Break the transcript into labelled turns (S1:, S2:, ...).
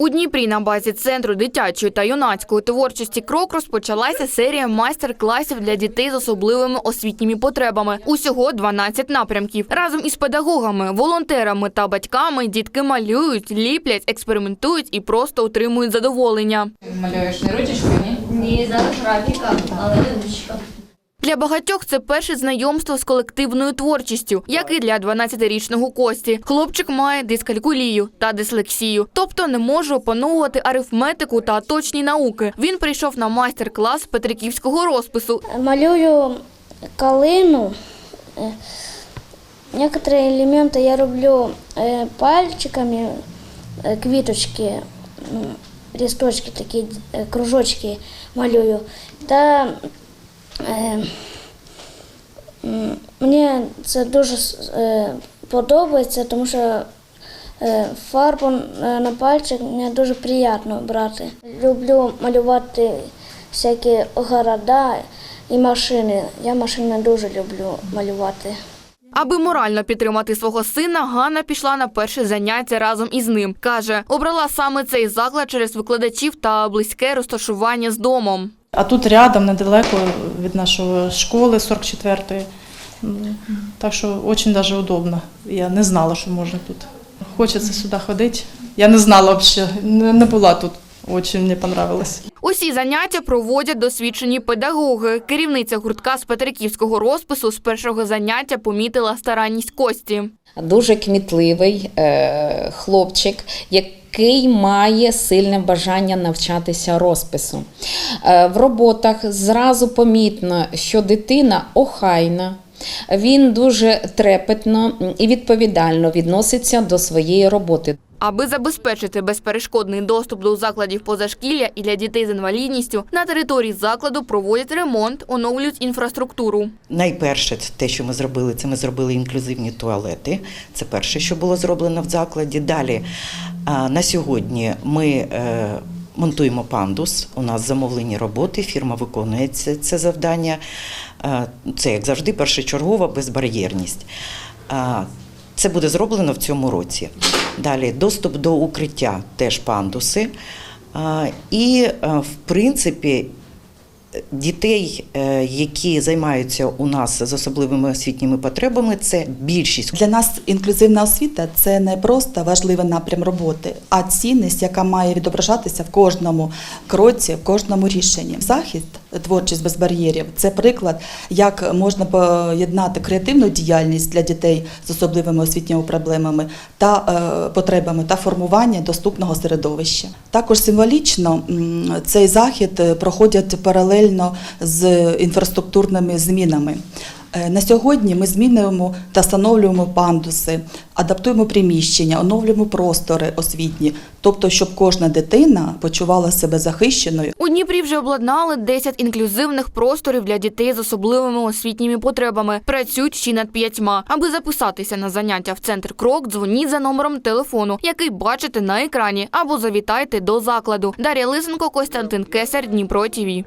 S1: У Дніпрі на базі центру дитячої та юнацької творчості Крок розпочалася серія майстер-класів для дітей з особливими освітніми потребами. Усього 12 напрямків. Разом із педагогами, волонтерами та батьками дітки малюють, ліплять, експериментують і просто отримують задоволення.
S2: Малюєш не ручечкою, ні?
S3: Ні, зараз графіка, але не ручка.
S1: Для багатьох це перше знайомство з колективною творчістю, як і для 12-річного Кості. Хлопчик має дискалькулію та дислексію, тобто не може опановувати арифметику та точні науки. Він прийшов на майстер-клас петриківського розпису.
S4: Малюю калину. Э, Некоторые элементы я роблю э, пальчиками, э, квіточки, ну, листочки такі, э, кружочки малюю. Та е, м, мені це дуже е, подобається, тому що е, фарбу е, на пальчик мені дуже приємно брати. Люблю малювати всякі города і машини. Я машини дуже люблю малювати.
S1: Аби морально підтримати свого сина, Ганна пішла на перше заняття разом із ним. Каже, обрала саме цей заклад через викладачів та близьке розташування з домом.
S5: А тут рядом, недалеко від нашої школи 44-ї. М, Так що дуже даже удобно. Я не знала, що можна тут. Хочеться сюди ходити. Я не знала взагалі, не не була тут. Дуже мені понравилось.
S1: Усі заняття проводять досвідчені педагоги. Керівниця гуртка з петриківського розпису з першого заняття помітила старанність Кості.
S2: Дуже кмітливий е, хлопчик, який має сильне бажання навчатися розпису. Е, в роботах зразу помітно, що дитина охайна. Він дуже трепетно і відповідально відноситься до своєї роботи.
S1: Аби забезпечити безперешкодний доступ до закладів позашкілля і для дітей з інвалідністю, на території закладу проводять ремонт, оновлюють інфраструктуру.
S6: Найперше, те, що ми зробили, це ми зробили інклюзивні туалети. Це перше, що було зроблено в закладі. Далі на сьогодні ми е, монтуємо пандус. У нас замовлені роботи, фірма виконує це, завдання. Е, Це, як завжди, першочергова безбар'єрність. Це буде зроблено в цьому році. Далі доступ до укриття теж пандуси. І, е, в принципі, Дітей, е, які займаються у нас з особливими освітніми потребами, це більшість.
S7: Для нас інклюзивна освіта це не просто важливий напрям роботи, а цінність, яка має відображатися в кожному кроці, в кожному рішенні. Захист, творчість без бар'єрів це приклад, як можна поєднати креативну діяльність для дітей з особливими освітніми проблемами та е, потребами та формування доступного середовища. Також символічно цей захід е, проходять паралельно з інфраструктурними змінами. Е, На сьогодні ми змінюємо та встановлюємо пандуси, адаптуємо приміщення, оновлюємо простори освітні, тобто, щоб кожна дитина почувала себе захищеною.
S1: У Дніпрі вже обладнали 10 інклюзивних просторів для дітей з особливими освітніми потребами. Працюють ще над п'ятьма. Аби записатися на заняття в центр крок, дзвоніть за номером телефону, який бачите на екрані, або завітайте до закладу. Дар'я Лисенко, Костянтин Кесар, Дніпро ТІВІ.